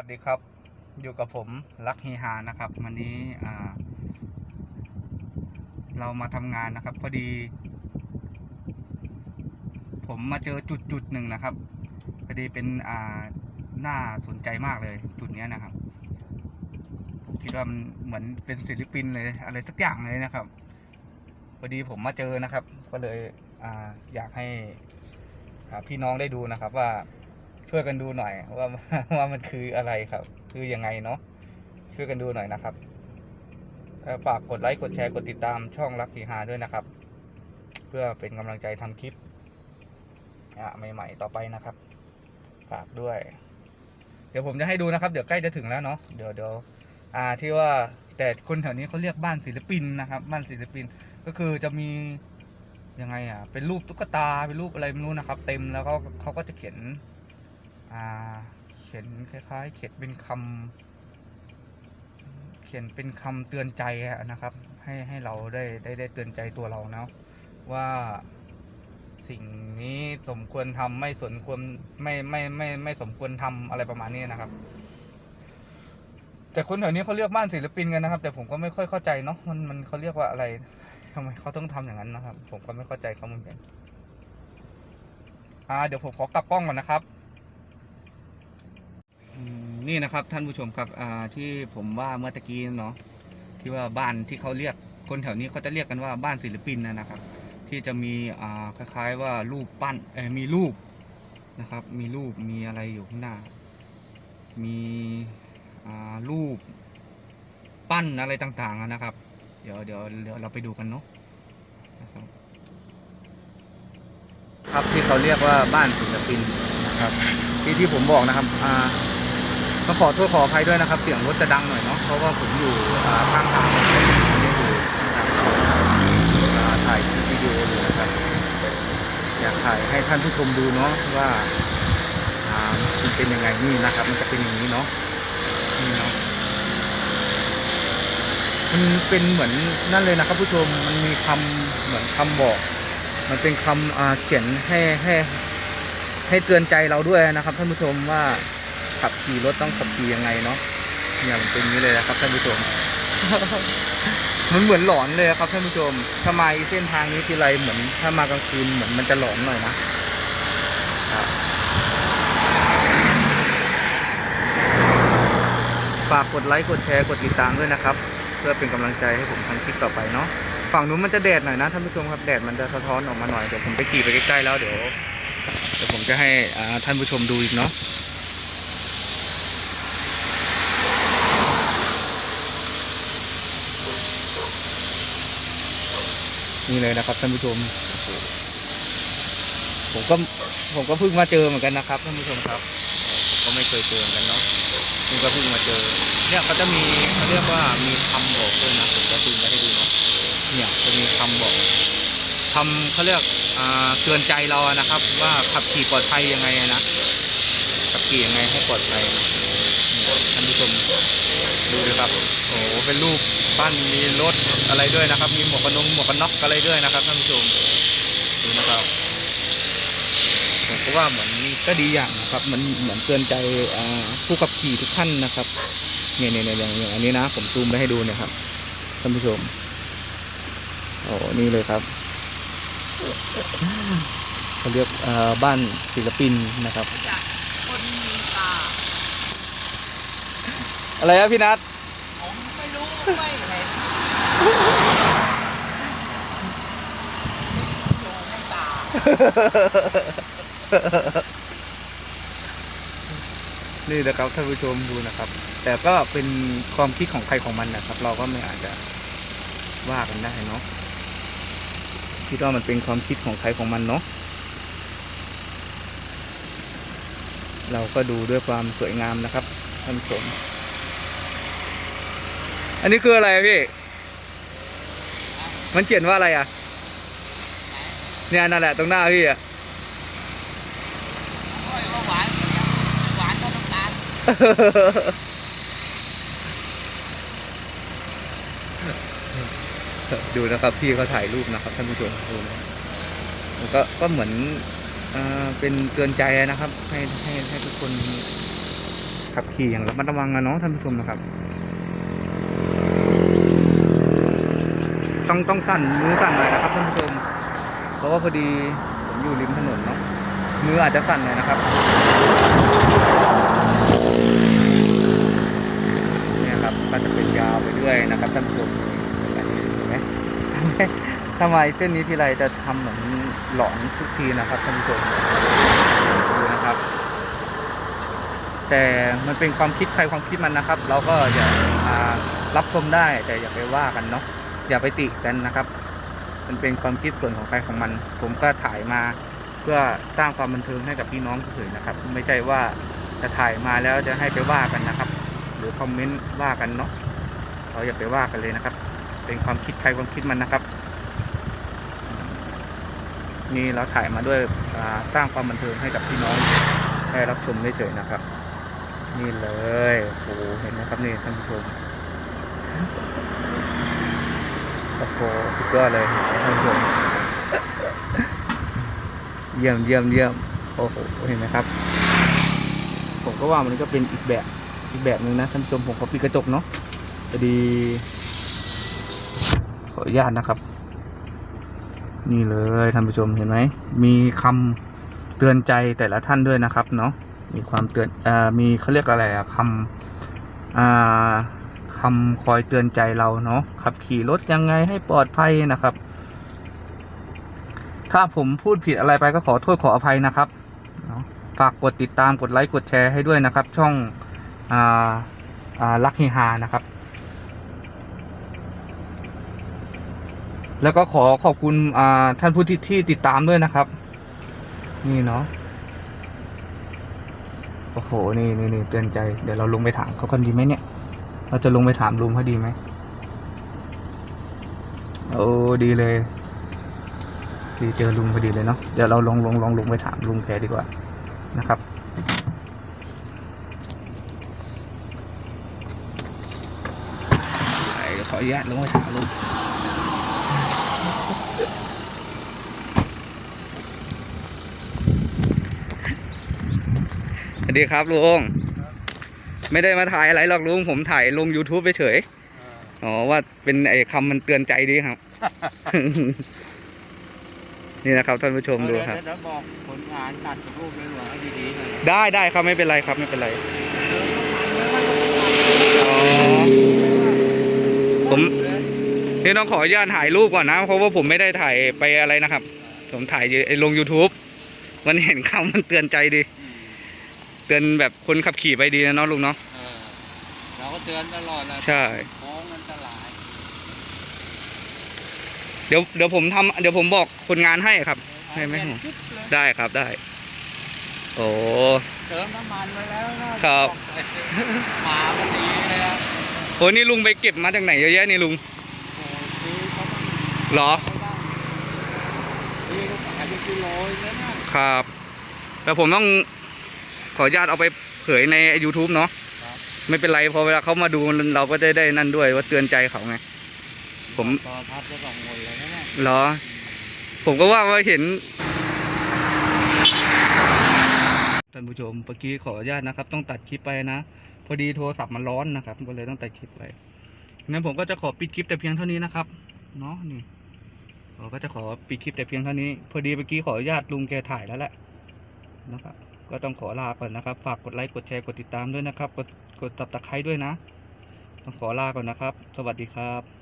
วัสดีครับ อยู่กับผมลักเฮฮานะครับ วันนี้เรามาทำงานนะครับ พอดี ผมมาเจอจุดจุดหนึ่งนะครับ พอดีเป็นอ่าน่าสนใจมากเลยจุดนี้นะครับผมคิดว่ามันเหมือนเป็นศิลปินเลยอะไรสักอย่างเลยนะครับ พอดีผมมาเจอนะครับ ก็เลยออยากให้พี่น้องได้ดูนะครับว่า ช่วยกันดูหน่อยว่าว่ามันคืออะไรครับ คือยังไงเนาะช่วยกันดูหน่อยนะครับฝากกดไลค์กดแชร์กดติดตามช่องรักฮีฮาด้วยนะครับ เพื่อเป็นกำลังใจทำคลิปใหม่ๆต่อไปนะครับฝากด้วย เดี๋ยวผมจะให้ดูนะครับ เดี๋ยวใกล้จะถึงแล้วเนาะเดี๋ยวเดี๋ยวอ่าที่ว่าแต่คนแถวนี้เขาเรียกบ้านศิลปินนะครับ บ้านศิลปินก็คือจะมียังไงอะเป็นรูปตุ๊กตาเป็นรูปอะไรไม่รู้นะครับ เต็มแล้วก็เขาก็จะเขียน เขียนคล้ายๆ เขียนเป็นคำเขียนเป็นคำเตือนใจนะครับ ให้ให้เราได้ได้ได้เตือนใจตัวเราเนาะว่าสิ่งนี้สมควรทำไม่สมควรไม่ไม่ไม่ไม่สมควรทำอะไรประมาณนี้นะครับ แต่คนแถวนี้เขาเรียกบ้านศิลปินกันนะครับ แต่ผมก็ไม่ค่อยเข้าใจเนาะมันมันเขาเรียกว่าอะไรทำไมเขาต้องทำอย่างนั้นนะครับ ผมก็ไม่เข้าใจเขาเหมือนกันอ่าเดี๋ยวผมขอกลับกล้องก่อนนะครับ นี่นะครับท่านผู้ชมครับอ่าที่ผมว่าเมื่อตะกี้เนาะที่ว่าบ้านที่เขาเรียกคนแถวนี้เขาจะเรียกกันว่าบ้านศิลปินนะนะครับ ที่จะมีอ่าคล้ายๆว่ารูปปั้นเออมีรูปนะครับ มีรูปมีอะไรอยู่ข้างหน้า มีอ่ารูปปั้นอะไรต่างๆนะครับ เดี๋ยวเดี๋ยวเดี๋ยวเราไปดูกันเนาะนะครับครับที่เขาเรียกว่าบ้านศิลปินนะครับที่ที่ผมบอกนะครับอ่า ต้องขอโทษขออภัยด้วยนะครับ เสียงรถจะดังหน่อยเนาะเพราะว่าผมอยู่ข้างทางไม่ได้อยู่นะครับอ่าถ่ายวิดีโออยู่นะครับอยากถ่ายให้ท่านผู้ชมดูเนาะว่ามันเป็นยังไงนี่นะครับ มันจะเป็นอย่างนี้เนาะนี่เนาะมันเป็นเหมือนนั่นเลยนะครับ ผู้ชมมันมีคำเหมือนคำบอก มันเป็นคำเขียนให้ให้ให้เตือนใจเราด้วยนะครับท่านผู้ชมว่า ขับขี่รถต้องขับขี่ยังไงเนาะอย่างเป็นอย่างนี้เลยนะครับท่านผู้ชมมันเหมือนหลอนเลยครับท่านผู้ชมถ้ามเส้นทางนี้ทีไรเหมือน ถ้ามากลางคืนเหมือนมันจะหลอนหน่อยนะฝากกดไลค์กดแชร์กดติดตามด้วยนะครับ เพื่อเป็นกำลังใจให้ผมทำคลิปต่อไปเนาะฝั่งนู้นมันจะแดดหน่อยนะท่านผู้ชมครับแดดมันจะสะท้อนออกมาหน่อยเดี๋ยวผมไปขี่ไปใกล้ๆแล้วเดี๋ยวเดี๋ยวผมจะให้ท่านผู้ชมดูอีกเนาะ นี่เลยนะครับท่านผู้ชม ผมก็ผมก็เพิ่งมาเจอเหมือนกันนะครับท่านผู้ชมครับผมก็ไม่เคยเจอเหมือนกันเนาะนี่ก็เพิ่งมาเจอ เนี่ยเขาจะมีเขาเรียกว่ามีคำบอกด้วยนะผมจะซูมไปให้ดูเนาะเนี่ยจะมีคำบอกคำเขาเรียกอ่าเตือนใจเรานะครับ ว่าขับขี่ปลอดภัยยังไงนะขับขี่ยังไงให้ปลอดภัยท่านผู้ชม ดูเลยครับ โอ้โห เป็นรูปบ้านมีรถอะไรด้วยนะครับ มีหมวกกันน็อกหมวกกันน็อกอะไรด้วยนะครับท่านผู้ชม ดูนะครับ ผมก็ว่าเหมือนก็ดีอย่างนะครับมือนเหมือนเตือนใจผู้ขับขี่ทุกท่านนะครับเนี่ยเนี่ยเนี่ยอย่างอันนี้นะ ผมซูมไปให้ดูเนี่ยครับท่านผู้ชม โอ้นี่เลยครับเขาเรียกบ้านศิลปินนะครับ คนมีตา อะไรครับพี่นัทผมไม่รู้ไม่เห็นอยู่ในตานี่นะครับท่านผู้ชมดูนะครับ แต่ก็เป็นความคิดของใครของมันนะครับ เราก็ไม่อาจจะว่ากันได้เนาะคิดว่ามันเป็นความคิดของใครของมันเนาะเราก็ดูด้วยความสวยงามนะครับท่านผู้ชม อันนี้คืออะไรพี่ มันเขียนว่าอะไรอะ เนี่ยนั่นแหละตรงหน้าพี่อะหวานหวานเท่าน้ำตาลดูนะครับพี่เขาถ่ายรูปนะครับท่านผู้ชมดูนะก็ก็เหมือนอ่าเป็นเตือนใจนะครับ ให้ให้ให้ทุกคนขับขี่อย่างระมัดระวังนะเนาะท่านผู้ชมนะครับ ต้องต้องสั่นมือสั่นหน่อยนะครับท่านผู้ชม เพราะว่าพอดีผมอยู่ริมถนนเนาะมืออาจจะสั่นหน่อยนะครับเนี่ยครับก็จะเป็นยาวไปเรื่อยนะครับท่านผู้ชมอันนี้เห็นไหมทำไมเส้นนี้ทีไรจะทำเหมือนหลอนทุกทีนะครับท่านผู้ชมดูนะครับ แต่มันเป็นความคิดใครความคิดมันนะครับ เราก็อย่ารับชมได้แต่อย่าไปว่ากันเนาะ อย่าไปติกันนะครับ มันเป็นความคิดส่วนของใครของมัน ผมก็ถ่ายมาเพื่อสร้างความบันเทิงให้กับพี่น้องเฉยๆนะครับ ไม่ใช่ว่าจะถ่ายมาแล้วจะให้ไปว่ากันนะครับ หรือคอมเมนต์ว่ากันเนาะเราอย่าไปว่ากันเลยนะครับ เป็นความคิดใครความคิดมันนะครับ นี่เราถ่ายมาด้วยอ่าสร้างความบันเทิงให้กับพี่น้องได้รับชมได้เฉยๆนะครับ นี่เลยโอ้โหเห็นไหมครับนี่ท่านผู้ชม โอ้โหสุดยอดเลยท่านผู้ชมเยี่ยมเยี่ยมเยี่ยมโอ้โหเห็นไหมครับ ผมก็ว่ามันก็เป็นอีกแบบอีกแบบหนึ่งนะท่านผู้ชมผมขอปิดกระจกเนาะพอดีขออนุญาตนะครับ นี่เลยท่านผู้ชมเห็นไหมมีคำเตือนใจแต่ละท่านด้วยนะครับเนาะมีความเตือนอ่ามีเขาเรียกอะไรอะคำ อ่าคำคอยเตือนใจเราเนาะขับขี่รถยังไงให้ปลอดภัยนะครับ ถ้าผมพูดผิดอะไรไปก็ขอโทษขออภัยนะครับฝากกดติดตามกดไลค์กดแชร์ให้ด้วยนะครับ ช่องอ่าอ่าลักเฮฮานะครับ แล้วก็ขอขอบคุณอ่าท่านผู้ที่ที่ติดตามด้วยนะครับ นี่เนาะโอ้โห นี่นี่นี่เตือนใจ เดี๋ยวเราลงไปถามเขากันดีไหมเนี่ย เราจะลงไปถามลุงเขาดีไหมโอ้ดีเลยดีเจอลุงพอดีเลยเนาะเดี๋ยวเราลองลองลองลงไปถามลุงแกดีกว่านะครับ ขออนุญาตลงไปถามลุงสวัสดีครับลุง ไม่ได้มาถ่ายอะไรหรอกลุงผมถ่ายลง YouTube ไปเฉยอ๋อว่าเป็นไอ้คำมันเตือนใจดีครับ นี่นะครับท่านผู้ชมดูครับเดี๋ยวบอกผลงานตัดรูปในหลวงให้ดีๆหน่อยได้ได้ครับไม่เป็นไรครับไม่เป็นไรอ๋อผมนี่ต้องขออนุญาตถ่ายรูปก่อนนะเพราะว่าผมไม่ได้ถ่ายไปอะไรนะครับ ผมถ่ายลง YouTube มันเห็นคำมันเตือนใจดี เตือนแบบคนขับขี่ไปดีนะเนาะลุงเนาะเออเราก็เตือนตลอดแหละใช่ โค้งมันตลาย เดี๋ยวเดี๋ยวผมทำเดี๋ยวผมบอกคนงานให้ครับ ให้ไหมเอาเปลี่ยนชุดเลยได้ครับได้ โอ้ เติมน้ำมันไว้แล้วนะครับมาพอดีเลยอะโหนี่ลุงไปเก็บมาจากไหนเยอะแยะนี่ลุงโอ้ซื้อเขาบ้างเหรอเขาบ้างซื้อเขาขายเป็นกิโลเลยนะครับแต่ผมต้อง ขออนุญาตเอาไปเผยใน YouTube เนาะครับไม่เป็นไรพอเวลาเขามาดูเราก็ได้ได้นั่นด้วยว่าเตือนใจเขาไง ผมต่อทับจะสองคนเลยนะเนี่ยเหรอ ผมก็ว่าว่าเห็นท่านผู้ชมเมื่อกี้ขออนุญาตนะครับ ต้องตัดคลิปไปนะ พอดีโทรศัพท์มันร้อนนะครับ ก็เลยต้องตัดคลิปไปงั้นผมก็จะขอปิดคลิปแต่เพียงเท่านี้นะครับเนาะนี่ผมก็จะขอปิดคลิปแต่เพียงเท่านี้ พอดีเมื่อกี้ขออนุญาตลุงแกถ่ายแล้วแหละนะครับ ก็ต้องขอลาก่อนนะครับ ฝากกดไลค์กดแชร์กดติดตามด้วยนะครับ กดกดตับตะไคร้ด้วยนะ ต้องขอลาก่อนนะครับ สวัสดีครับ